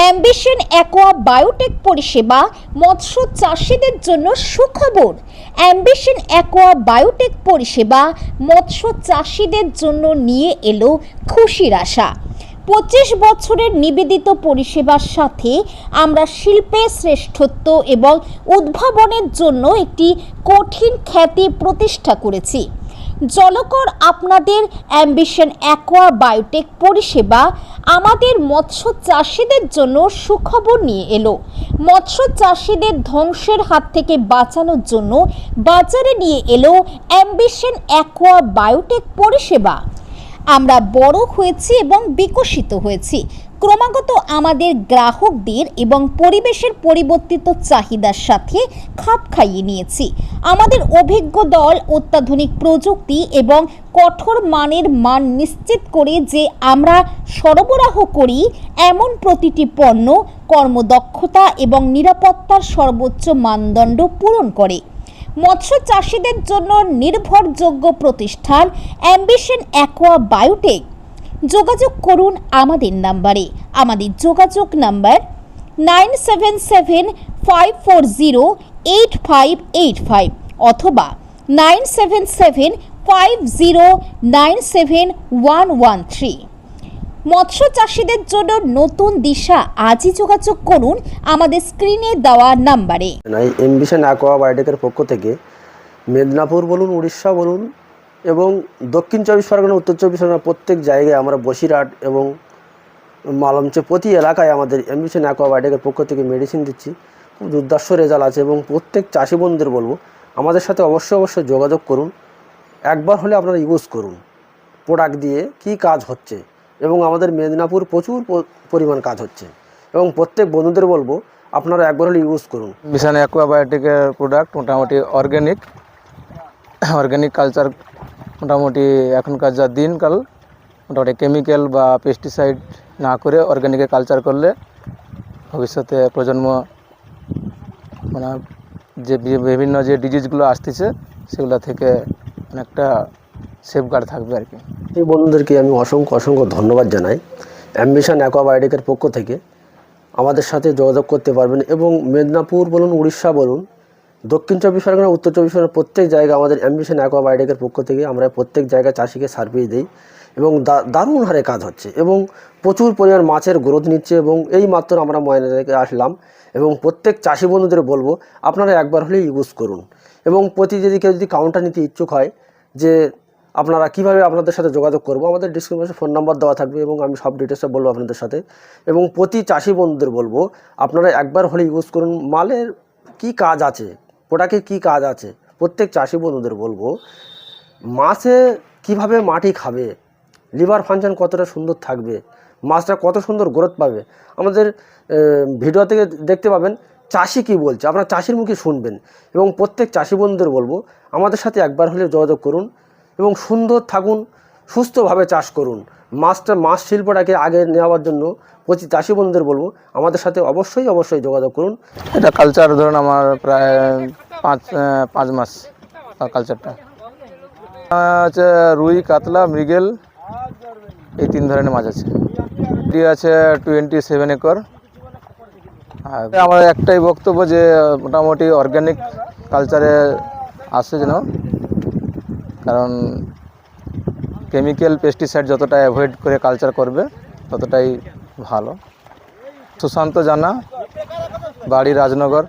Ambition, aqua, biotech পরিষেবা, মৎস্য চাষিদের জন্য সুখবর। অ্যাম্বিশন, অ্যাকোয়া, বায়োটেক পরিষেবা মৎস্য চাষিদের জন্য নিয়ে এলো খুশির আশা। পঁচিশ বছরের নিবেদিত পরিষেবার সাথে আমরা শিল্পে শ্রেষ্ঠত্ব এবং উদ্ভাবনের জন্য একটি কঠিন খ্যাতি প্রতিষ্ঠা করেছি। জলকর আপনাদের অ্যাম্বিশন অ্যাকোয়া বায়োটেক পরিষেবা আমাদের মৎস্য চাষিদের জন্য সুখবর নিয়ে এলো। মৎস্য চাষিদের ধ্বংসের হাত থেকে বাঁচানোর জন্য বাজারে নিয়ে এলো অ্যাম্বিশন অ্যাকোয়া বায়োটেক পরিষেবা। আমরা বড় হয়েছি এবং বিকশিত হয়েছি। ক্রমাগত আমাদের গ্রাহকদের এবং পরিবেশের পরিবর্তিত চাহিদার সাথে খাপ খাইয়ে নিয়েছি। আমাদের অভিজ্ঞ দল, অত্যাধুনিক প্রযুক্তি এবং কঠোর মানের মান নিশ্চিত করে যে আমরা সরবরাহ করি এমন প্রতিটি পণ্য, কর্মদক্ষতা এবং নিরাপত্তার সর্বোচ্চ মানদণ্ড পূরণ করে। মৎস্য চাষিদের জন্য নির্ভরযোগ্য প্রতিষ্ঠান, অ্যাম্বিশন, অ্যাকোয়া, বায়োটেক যোগাযোগ করুন আমাদের নাম্বারে। আমাদের যোগাযোগ number nine seven seven five four zero eight five eight five অথবা nine seven seven five zero nine seven one one three. মৎস্য চাষিদের জন্য নতুন দিশা আজই যোগাযোগ করুন আমাদের স্ক্রিনে দেওয়া নাম্বারে। এমবিশন অ্যাকোয়া বায়োটেকের পক্ষ থেকে মেদিনীপুর বলুন, উড়িষ্যা বলুন এবং দক্ষিণ চব্বিশ পরগনা, উত্তর চব্বিশ পরগনা প্রত্যেক জায়গায় আমরা বসিরহাট এবং মালঞ্চ প্রতি এলাকায় আমাদের এমবিশন অ্যাকোয়া বায়োটেকের পক্ষ থেকে মেডিসিন দিচ্ছি। খুব দুর্দর্শ রেজাল্ট আছে এবং প্রত্যেক চাষি বন্ধুদের বলব, আমাদের সাথে অবশ্যই অবশ্যই যোগাযোগ করুন। একবার হলে আপনারা ইউজ করুন। প্রোডাক্ট দিয়ে কি কাজ হচ্ছে এবং আমাদের মেদিনীপুর প্রচুর পরিমাণ কাজ হচ্ছে। এবং প্রত্যেক বন্ধুদের বলব, আপনারা একবার হলে ইউজ করুন। বিশান অ্যাকোয়াবায়োটিকের প্রোডাক্ট মোটামুটি অর্গ্যানিক অর্গ্যানিক কালচার মোটামুটি এখনকার যা দিনকাল, মোটামুটি কেমিক্যাল বা পেস্টিসাইড না করে অর্গ্যানিকে কালচার করলে ভবিষ্যতে প্রজন্ম মানে যে বিভিন্ন যে ডিজিজগুলো আসতেছে, সেগুলো থেকে অনেকটা সেফগার্ড থাকবে আর কি। এই বন্ধুদেরকে আমি অসংখ্য অসংখ্য ধন্যবাদ জানাই। অ্যাম্বিশন অ্যাকোয়াবায়োটিকের পক্ষ থেকে আমাদের সাথে যোগাযোগ করতে পারবেন এবং মেদিনীপুর বলুন, উড়িষ্যা বলুন দক্ষিণ চব্বিশ পরগনা, উত্তর চব্বিশ পরগনা প্রত্যেক জায়গায় আমাদের অ্যাম্বিশন অ্যাকোয়াবায়োটিকের পক্ষ থেকে আমরা প্রত্যেক জায়গায় চাষিকে সার্ভিস দিই এবং দারুণ হারে কাজ হচ্ছে এবং প্রচুর পরিমাণ মাছের গ্রোথ নিচ্ছে এবং এই মাত্র আমরা ময়না থেকে আসলাম এবং প্রত্যেক চাষি বন্ধুদের বলব, আপনারা একবার হলেই ইউজ করুন এবং প্রতি যদি কেউ যদি কাউন্টার নিতে ইচ্ছুক হয় যে আপনারা কীভাবে আপনাদের সাথে যোগাযোগ করব, আমাদের ডিসক্রিপশনে ফোন নাম্বার দেওয়া থাকবে এবং আমি সব ডিটেলসটা বলব আপনাদের সাথে এবং প্রতি চাষি বন্ধুদের বলব, আপনারা একবার হলে ইউজ করুন, মালের কি কাজ আছে প্রোডাক্টে কি কাজ আছে? প্রত্যেক চাষি বন্ধুদের বলব, মাছে কীভাবে মাটি খাবে? লিভার ফাংশন কতটা সুন্দর থাকবে? মাছটা কত সুন্দর গ্রোথ পাবে? আমাদের ভিডিও থেকে দেখতে পাবেন চাষি কি বলছে। আপনারা চাষির মুখে শুনবেন এবং প্রত্যেক চাষি বন্ধুদের বলব, আমাদের সাথে একবার হলে যোগাযোগ করুন এবং সুন্দর থাকুন। সুস্থভাবে চাষ করুন। মাছটা মাছ শিল্পটাকে আগে নেওয়ার জন্য প্রতি চাষি বন্ধুদের বলব, আমাদের সাথে অবশ্যই অবশ্যই যোগাযোগ করুন। এটা কালচার ধরুন আমার প্রায় পাঁচ পাঁচ মাস কালচারটা আছে রুই, কাতলা, মৃগেল, এই তিন ধরনের মাছ আছে। এটি আছে টোয়েন্টি সেভেন একর। আর আমার একটাই বক্তব্য যে, মোটামুটি অর্গ্যানিক কালচারে আসছে যেন। কারণ কেমিক্যাল পেস্টিসাইড যতটা অ্যাভয়েড করে কালচার করবে ততটাই ভালো। সুশান্ত জানা বাড়ি রাজনগর।